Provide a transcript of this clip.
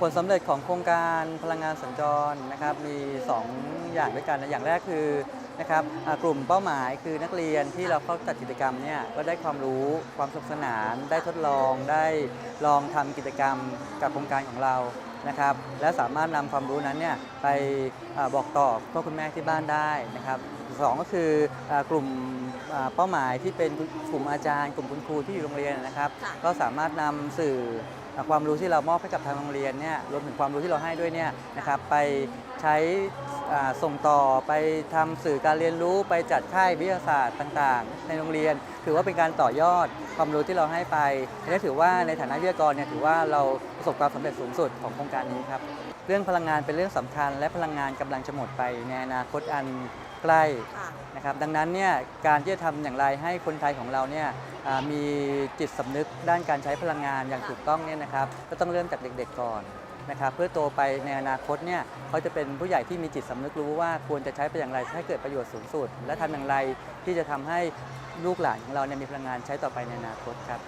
ผลสำเร็จของโครงการพลังงานสัญจรนะครับมี 2 อย่างด้วยกันนะอย่างแรกคือนะครับอ่ากลุ่มเป้าหมายคือนักเรียนที่เราเข้าจัดกิจกรรมเนี่ยก็ได้ความรู้ความสนุกสนาน ได้ทดลองได้ลองทำกิจกรรมกับโครงการของเรานะครับและสามารถนำความรู้นั้นเนี่ยไปอาบอกต่อพ่อคุณแม่ที่บ้านได้นะครับสองก็คืออากลุ่มอ่าเป้าหมายที่เป็นกลุ่มอาจารย์ กลุ่มคุณครูที่อยู่โรงเรียนนะครับค่ะก็สามารถนำสื่ออ่า ความรู้ที่เรามอบให้กับทางโรงเรียนเนี่ยรวมถึงความรู้ที่เราให้ด้วยเนี่ยนะครับไป ใช้ส่งต่อไปทำสื่อการเรียนรู้ไปจัดค่ายวิทยาศาสตร์ต่างๆ ในโรงเรียน ถือว่าเป็นการต่อยอดความรู้ที่เราให้ไปและถือว่าในฐานะวิทยากรเนี่ยถือว่าเราประสบความสำเร็จสูงสุดของโครงการนี้ครับเรื่องพลังงานเป็นเรื่องสำคัญ และพลังงานกำลังจะหมดไปในอนาคตอันใกล้นะครับดังนั้นเนี่ยการที่จะทำอย่างไรให้คนไทยของเราเนี่ยมีจิตสำนึกด้านการใช้พลังงานอย่างถูกต้องเนี่ยนะครับ ก็ต้องเริ่มจากเด็กๆก่อน นะครับเพื่อโตไปในอนาคตเนี่ยเขาจะเป็นผู้ใหญ่ที่มีจิตสำนึกรู้ว่าควรจะใช้ไปอย่างไรให้เกิดประโยชน์สูงสุด และทำอย่างไรที่จะทำให้ลูกหลานของเราเนี่ยมีพลังงานใช้ต่อไปในอนาคตครับ